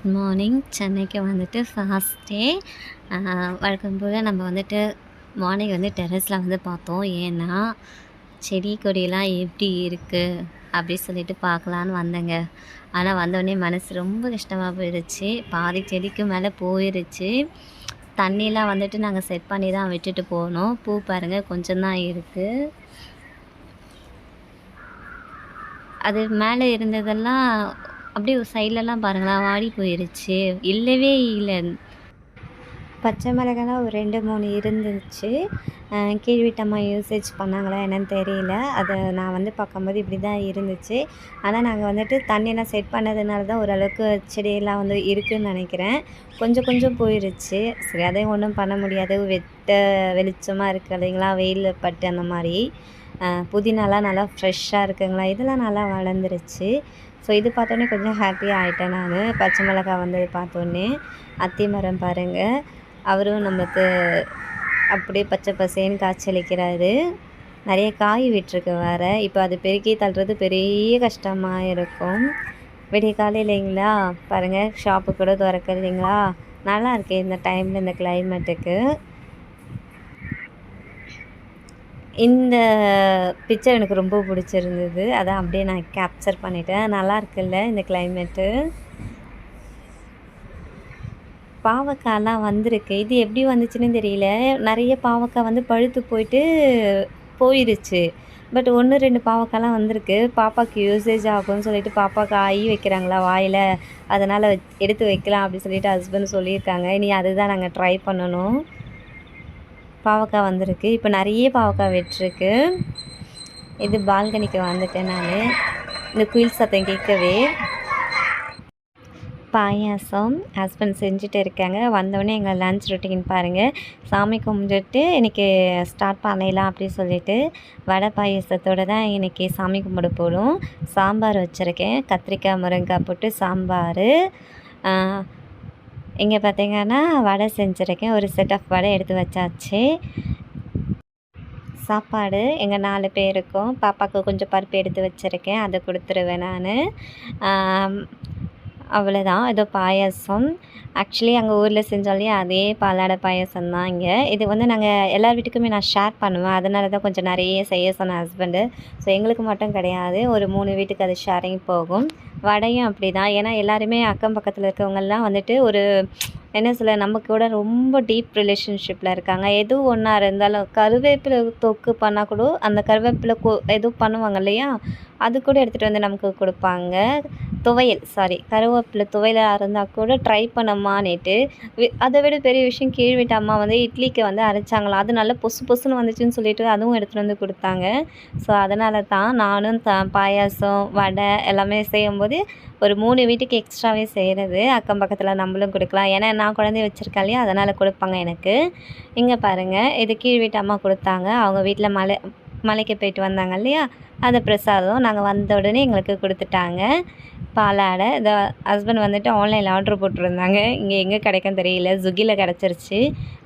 Good morning. சென்னைக்கு வந்துட்டு first day வழக்கம் போல் நம்ம வந்துட்டு மார்னிங் வந்து டெரஸில் வந்து பார்த்தோம். ஏன்னா செடி கொடியெல்லாம் எப்படி இருக்குது அப்படி சொல்லிட்டு பார்க்கலான்னு வந்தேங்க. ஆனால் வந்தோடனே மனசு ரொம்ப கஷ்டமாக போயிடுச்சு. பாதி செடிக்கு மேலே போயிடுச்சு தண்ணியெலாம் வந்துட்டு நாங்கள் செட் பண்ணி தான் விட்டுட்டு போனோம். பூ பாருங்கள் கொஞ்சம் தான் இருக்குது அது மேலே இருந்ததெல்லாம் அப்படியே சைட்லலாம் பாருங்களேன் வாடி போயிருச்சு. இல்லவே இல்லை. பச்சை மிளகாலாம் ஒரு ரெண்டு மூணு இருந்துச்சு. கீழ்விட்டமாக யூசேஜ் பண்ணாங்களா என்னன்னு தெரியல. அதை நான் வந்து பார்க்கும்போது இப்படி தான் இருந்துச்சு. ஆனால் நாங்கள் வந்துட்டு தண்ணியெல்லாம் செட் பண்ணதுனால தான் ஓரளவுக்கு செடியெல்லாம் வந்து இருக்குதுன்னு நினைக்கிறேன். கொஞ்சம் கொஞ்சம் போயிருச்சு. சரி அதையும் ஒன்றும் பண்ண முடியாது. வெட்ட வெளிச்சமாக இருக்குது இல்லைங்களா? வெயில் பட்டு அந்த மாதிரி. புதினாலாம் நல்லா ஃப்ரெஷ்ஷாக இருக்குங்களா? இதெல்லாம் நல்லா வளர்ந்துருச்சு. ஸோ இது பார்த்தோன்னே கொஞ்சம் ஹாப்பியாக ஆகிட்டேன் நான். பச்சை மிளகா வந்தது பார்த்தோன்னே. அத்தி மரம் பாருங்கள் அவரும் நமக்கு அப்படியே பச்சை பசேன்னு காய்ச்சலிக்கிறாரு. நிறைய காய் விட்டுருக்கு வேறு. இப்போ அது பெருக்கி தள்ளுறது பெரிய கஷ்டமாக இருக்கும். விடிய இல்லைங்களா? பாருங்கள் ஷாப்பு கூட திறக்க இல்லைங்களா? நல்லா இருக்கு இந்த டைமில் இந்த கிளைமேட்டுக்கு இந்த பிக்சர் எனக்கு ரொம்ப பிடிச்சிருந்தது. அதான் அப்படியே நான் கேப்சர் பண்ணிட்டேன். நல்லா இருக்குல்ல இந்த கிளைமேட்டு பாவக்காய்லாம் வந்திருக்கு. இது எப்படி வந்துச்சுன்னு தெரியல. நிறைய பாவக்காய் வந்து பழுத்து போயிட்டு போயிருச்சு. பட் ஒன்று ரெண்டு பாவக்காய்லாம் வந்திருக்கு. பாப்பாவுக்கு யூசேஜ் ஆகும்னு சொல்லிட்டு பாப்பாவுக்கு ஆகி வைக்கிறாங்களா வாயில். அதனால் எடுத்து வைக்கலாம் அப்படின்னு சொல்லிட்டு ஹஸ்பண்ட் சொல்லியிருக்காங்க. இனி அதுதான் நாங்கள் ட்ரை பண்ணணும். பாவக்காய் வந்திருக்கு. இப்போ நிறைய பாவக்காய் விட்டுருக்கு. இது பால்கனிக்கு வந்துட்டேன் நான். இந்த குயில் சத்தம் கேட்கவே. பாயாசம் ஹஸ்பண்ட் செஞ்சுட்டு இருக்காங்க. வந்தோடனே எங்கள் லன்ச் ரொட்டீன் பாருங்கள் சாமி கும்பிட்டுட்டு இன்றைக்கி ஸ்டார்ட் பண்ணிடலாம் அப்படின்னு சொல்லிட்டு வடை பாயாசத்தோடு தான் இன்றைக்கி சாமி கும்பிட போகணும் சாம்பார் வச்சுருக்கேன். கத்திரிக்காய் முருங்கைக்காய் போட்டு சாம்பார். இங்கே பார்த்தீங்கன்னா வடை செஞ்சுருக்கேன். ஒரு செட் ஆஃப் வடை எடுத்து வச்சாச்சு. சாப்பாடு எங்கள் நாலு பேருக்கும் பாப்பாவுக்கு கொஞ்சம் பருப்பு எடுத்து வச்சுருக்கேன். அதை கொடுத்துருவேன் நான். அவ்வளோதான் ஏதோ பாயாசம். ஆக்சுவலி அங்கே ஊரில் செஞ்சோம் அதே பாலாடை பாயாசம் தான் இங்கே. இது வந்து நாங்கள் எல்லார் வீட்டுக்குமே நான் ஷேர் பண்ணுவேன். அதனால தான் கொஞ்சம் நிறைய செய்ய சொன்னேன் ஹஸ்பண்டு ஸோ எங்களுக்கு மட்டும் கிடையாது. ஒரு மூணு வீட்டுக்கு அது ஷேரிங் போகும். வடையும் அப்படி தான் ஏன்னா எல்லாருமே அக்கம் பக்கத்தில் இருக்கவங்கெல்லாம் வந்துட்டு ஒரு என்ன சொல்ல நம்ம கூட ரொம்ப டீப் ரிலேஷன்ஷிப்பில் இருக்காங்க. எதுவும் ஒன்றா இருந்தாலும் கருவேப்பிலை தொக்கு பண்ணால் கூட அந்த கருவேப்பிலை கொ எதுவும் பண்ணுவாங்க இல்லையா? அது கூட எடுத்துகிட்டு வந்து நமக்கு கொடுப்பாங்க. துவையல் சாரி கருவேப்பிலை துவையலாக இருந்தால் கூட ட்ரை பண்ணம்மான்னுட்டு அதை விட பெரிய விஷயம் கீழ்விட்ட அம்மா வந்து இட்லிக்கு வந்து அரைச்சாங்களா? அது நல்லா பொசு பொசுன்னு வந்துச்சுன்னு சொல்லிட்டு அதுவும் எடுத்துகிட்டு வந்து கொடுத்தாங்க. ஸோ அதனால தான் நானும் த பாயாசம் வடை எல்லாமே செய்யும்போது ஒரு மூணு வீட்டுக்கு எக்ஸ்ட்ராவே செய்கிறது அக்கம் பக்கத்தில் நம்மளும் கொடுக்கலாம். ஏன்னா நான் குழந்தைய வச்சுருக்கேன் இல்லையா? அதனால் கொடுப்பாங்க எனக்கு. இங்கே பாருங்கள் இது கீழ் வீட்டு அம்மா கொடுத்தாங்க. அவங்க வீட்டில் மலை மலைக்கு போயிட்டு வந்தாங்க இல்லையா? அந்த பிரசாதம் நாங்கள் வந்த உடனே எங்களுக்கு கொடுத்துட்டாங்க. பாலாடை இதை ஹஸ்பண்ட் வந்துட்டு ஆன்லைனில் ஆர்டர் போட்டிருந்தாங்க. இங்கே எங்கே கிடைக்கும் தெரியல. ஸ்விக்கியில் கிடச்சிருச்சு.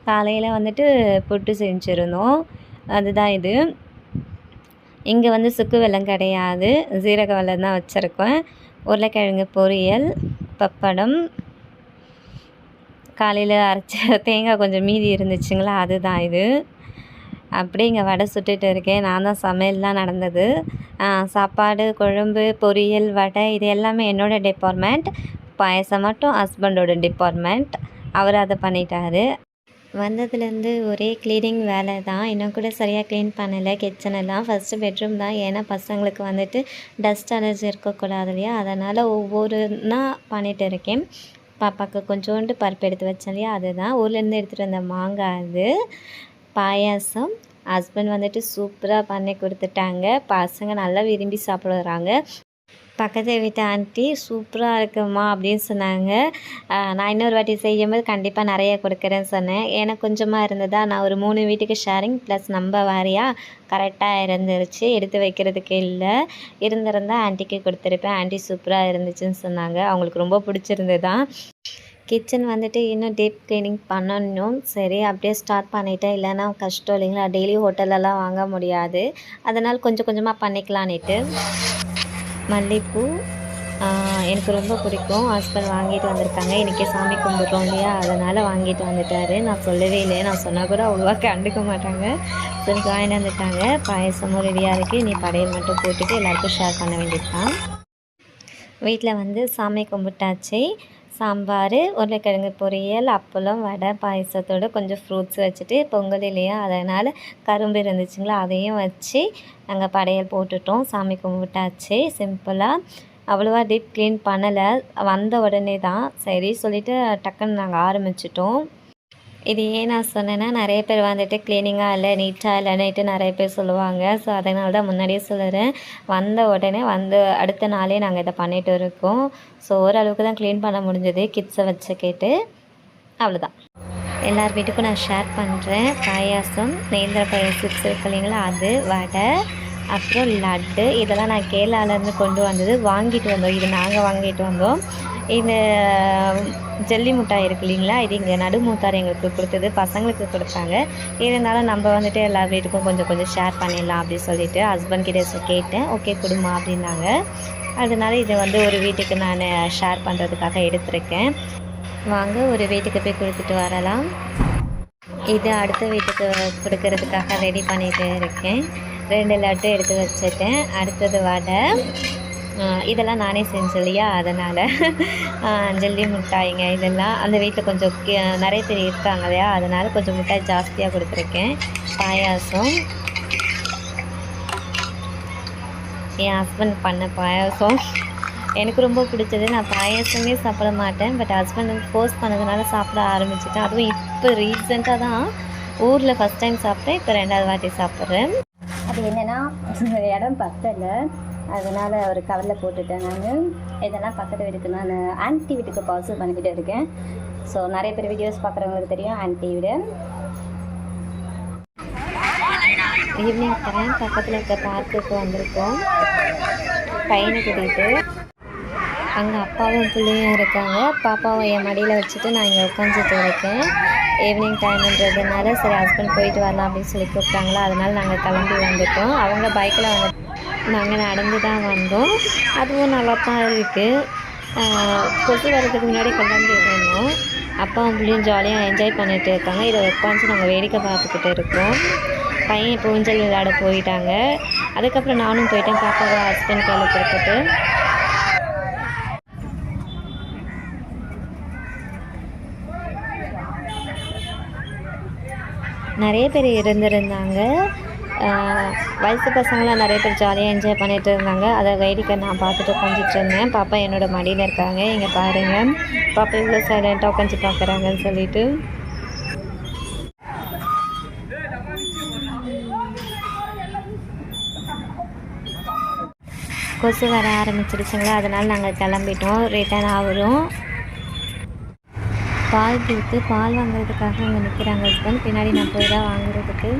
காலையில் வந்துட்டு புட்டு செஞ்சுருந்தோம். அதுதான் இது. இங்கே வந்து சுக்கு வெல்லம் கிடையாது. சீரக வெள்ளம் தான் வச்சுருக்கோம் உருளைக்கிழங்கு பொரியல் பப்படம் காலையில் அரைச்ச தேங்காய் கொஞ்சம் மீதி இருந்துச்சுங்களா? அதுதான் இது. அப்படியே இங்கே வடை சுட்டுட்டு இருக்கேன். நான் தான் சமையல்லாம் நடந்தது. சாப்பாடு குழம்பு பொரியல் வடை இது எல்லாமே என்னோடய டிபார்ட்மெண்ட் பாயசம் மட்டும் ஹஸ்பண்டோட டிபார்ட்மெண்ட் அவர் அதை பண்ணிட்டாரு. வந்ததுலேருந்து ஒரே க்ளீனிங் வேலை தான். இன்னும் கூட சரியாக க்ளீன் பண்ணலை. கிச்சன் எல்லாம் ஃபஸ்ட்டு பெட்ரூம் தான். ஏன்னா பசங்களுக்கு வந்துட்டு டஸ்ட் அலர்ஜி இருக்கக்கூடாது இல்லையா? அதனால் ஒவ்வொருதான் பண்ணிகிட்டு இருக்கேன். பாப்பாவுக்கு கொஞ்சோண்டு பருப்பு எடுத்து வச்சேன் இல்லையா? அதுதான். ஊர்லேருந்து எடுத்துகிட்டு வந்த மாங்காய் அது. பாயாசம். ஹஸ்பண்ட் வந்துட்டு சூப்பராக பண்ணி கொடுத்துட்டாங்க. பசங்க நல்லா விரும்பி சாப்பிடுறாங்க. பக்கத்து வீட்டு ஆண்டி சூப்பராக இருக்குமா அப்படின்னு சொன்னாங்க. நான் இன்னொரு வாட்டி செய்யும்போது கண்டிப்பாக நிறைய கொடுக்குறேன்னு சொன்னேன். ஏன்னா கொஞ்சமாக இருந்ததா நான் ஒரு மூணு வீட்டுக்கு ஷேரிங் ப்ளஸ் நம்ம வாரியாக கரெக்டாக இருந்துருச்சு. எடுத்து வைக்கிறதுக்கு இல்லை. இருந்திருந்தா ஆன்ட்டிக்கு கொடுத்துருப்பேன். ஆன்ட்டி சூப்பராக இருந்துச்சுன்னு சொன்னாங்க. அவங்களுக்கு ரொம்ப பிடிச்சிருந்ததான் கிச்சன் வந்துட்டு இன்னும் டீப் க்ளீனிங் பண்ணணும். சரி அப்படியே ஸ்டார்ட் பண்ணிட்டேன். இல்லைன்னா கஷ்டம் இல்லைங்களா? டெய்லி ஹோட்டலெல்லாம் வாங்க முடியாது. அதனால் கொஞ்சம் கொஞ்சமாக பண்ணிக்கலான்ட்டு மல்லிகைப்பூ எனக்கு ரொம்ப பிடிக்கும். ஹஸ்பண்ட் வாங்கிட்டு வந்திருக்காங்க. இன்றைக்கி சாமி கும்பிட்றோம் இல்லையா? அதனால் வாங்கிட்டு வந்துட்டாரு. நான் சொல்லவே இல்லை நான் சொன்னால் கூட அவ்வளோவா கண்டுக்க மாட்டாங்க. சரி வாங்கிட்டு வந்துட்டாங்க பாயசமும் ரெடியாக இருக்குது நீ படையல் மட்டும் போட்டுட்டு எல்லாருக்கும் ஷேர் பண்ண வேண்டியது தான் வீட்டில் வந்து சாமி கும்பிட்டாச்சு. சாம்பார் உருளைக்கிழங்கு பொரியல் அப்பளம் வடை பாயசத்தோட கொஞ்சம் ஃப்ரூட்ஸ் வச்சுட்டு பொங்கல் இல்லையா? அதனால் கரும்பு இருந்துச்சுங்களா? அதையும் வச்சு நாங்கள் படையல் போட்டுட்டோம். சாமி கும்பிட்டாச்சு. சிம்பிளாக அவ்வளோவா டீப் க்ளீன் பண்ணலை. வந்த உடனே தான் சரி சொல்லிவிட்டு டக்குன்னு நாங்கள் ஆரம்பிச்சிட்டோம். இது ஏன் நான் சொன்னேன்னா நிறைய பேர் வந்துட்டு க்ளீனிங்காக இல்லை நீட்டாக இல்லைன்னுட்டு நிறைய பேர் சொல்லுவாங்க. ஸோ அதனால தான் முன்னாடியே சொல்லுறேன். வந்த உடனே வந்து அடுத்த நாளே நாங்கள் இதை பண்ணிட்டு இருக்கோம். ஸோ ஓரளவுக்கு தான் க்ளீன் பண்ண முடிஞ்சது. கிட்ஸை வச்சு கேட்டு அவ்வளோதான் எல்லார் வீட்டுக்கும் நான் ஷேர் பண்ணுறேன் பாயாசம் நேந்திர பாயாசம் சிப்ஸ் இருக்கு இல்லைங்களா அது வடை. அப்புறம் லட்டு. இதெல்லாம் நான் கேரளாவிலேருந்து கொண்டு வந்தது. வாங்கிட்டு வந்தோம். இது நாங்கள் வாங்கிட்டு வந்தோம். இந்த ஜல்லி மிட்டாய் இருக்கு இல்லைங்களா? இது இங்கே நடுமூத்தார் எங்களுக்கு கொடுத்தது. பசங்களுக்கு கொடுத்தாங்க. இருந்தாலும் நம்ம வந்துட்டு எல்லா வீட்டுக்கும் கொஞ்சம் கொஞ்சம் ஷேர் பண்ணிடலாம் அப்படின்னு சொல்லிட்டு ஹஸ்பண்ட் கிட்டே கேட்டேன். ஓகே கொடுமா அப்படின்னாங்க. அதனால இதை வந்து ஒரு வீட்டுக்கு நான் ஷேர் பண்ணுறதுக்காக எடுத்திருக்கேன். வாங்க ஒரு வீட்டுக்கு போய் கொடுத்துட்டு வரலாம். இது அடுத்த வீட்டுக்கு கொடுக்கறதுக்காக ரெடி பண்ணிகிட்டு இருக்கேன். ரெண்டு லட்டு எடுத்து வச்சுட்டேன் அடுத்தது வடை. இதெல்லாம் நானே செஞ்சேன் இல்லையா? அதனால். ஜல்லி மிட்டாய்ங்க இதெல்லாம் அந்த வீட்டில் கொஞ்சம் நிறைய பேர் இருக்காங்க இல்லையா? அதனால் கொஞ்சம் மிட்டாய் ஜாஸ்தியாக கொடுத்துருக்கேன். பாயாசம். என் ஹஸ்பண்ட் பண்ண பாயாசம். எனக்கு ரொம்ப பிடிச்சது. நான் பாயாசமே சாப்பிட மாட்டேன். பட் ஹஸ்பண்ட் ஃபோர்ஸ் பண்ணதுனால சாப்பிட ஆரம்பிச்சிட்டேன். அதுவும் இப்போ ரீசெண்டாக தான் ஊரில் ஃபஸ்ட் டைம் சாப்பிட்டேன். இப்போ ரெண்டாவது வாட்டி சாப்பிட்றேன். அது என்னென்னா இடம் பத்தல அதனால் ஒரு கவரில் போட்டுட்டேன் நான். இதெல்லாம் பக்கத்து வீட்டுக்கு நான் ஆன்ட்டி வீட்டுக்கு பார்சல் பண்ணிக்கிட்டு இருக்கேன். ஸோ நிறைய பேர் வீடியோஸ் பார்க்குறவங்களுக்கு தெரியும் ஆன்ட்டி வீடு. ஈவினிங் டைம் பக்கத்தில் இருக்க பார்க்குக்கு வந்திருக்கோம். பையனை கூட்டிகிட்டு அங்கே அப்பாவும் பிள்ளையும் இருக்காங்க. பாப்பாவை என் மடியில் வச்சுட்டு நான் இங்கே உட்காந்துட்டு இருக்கேன். ஈவினிங் டைம்ன்றதுனால சரி ஹஸ்பண்ட் போயிட்டு வரலாம் அப்படின்னு சொல்லி கூப்பிட்டாங்களா? அதனால் நாங்கள் கிளம்பி வந்துட்டோம். அவங்க பைக்கில் வந்து நாங்கள் நடந்து தான் வந்தோம். அதுவும் நல்லா தான் இருக்குது கொசு வரதுக்கு முன்னாடி கிளம்பி இருந்தோம் அப்பாவும் பிள்ளையும் ஜாலியாக என்ஜாய் பண்ணிகிட்டு இருக்காங்க. இதை உட்காந்து நாங்கள் வேடிக்கை பார்த்துக்கிட்டு இருக்கோம். பையன் இப்போ ஊஞ்சல் விளையாட போயிட்டாங்க. அதுக்கப்புறம் நானும் போயிட்டேன். பாப்பாவை ஹஸ்பண்ட் கையில் கொடுத்துட்டு. நிறைய பேர் இருந்திருந்தாங்க. வயசு பசங்களாம் நிறைய பேர் ஜாலியாக என்ஜாய் பண்ணிகிட்டு இருந்தாங்க. அதை வேடிக்கை நான் பார்த்துட்டு உட்காந்துட்டு இருந்தேன். பாப்பா என்னோட மடியில் இருக்காங்க. இங்கே பாருங்கள் பாப்பா இவ்வளோ சைலண்ட்டாக உட்காந்து பார்க்குறாங்கன்னு சொல்லிட்டு. கொசு வர ஆரம்பிச்சிருச்சுங்களா? அதனால் நாங்கள் கிளம்பிட்டோம். ரிட்டர்ன் ஆகிறோம். பால் கொடுத்து பால் வாங்குறதுக்காக அங்கே நிற்கிறாங்க ஹஸ்பண்ட் பின்னாடி நான் போய் தான் வாங்குறதுக்கு.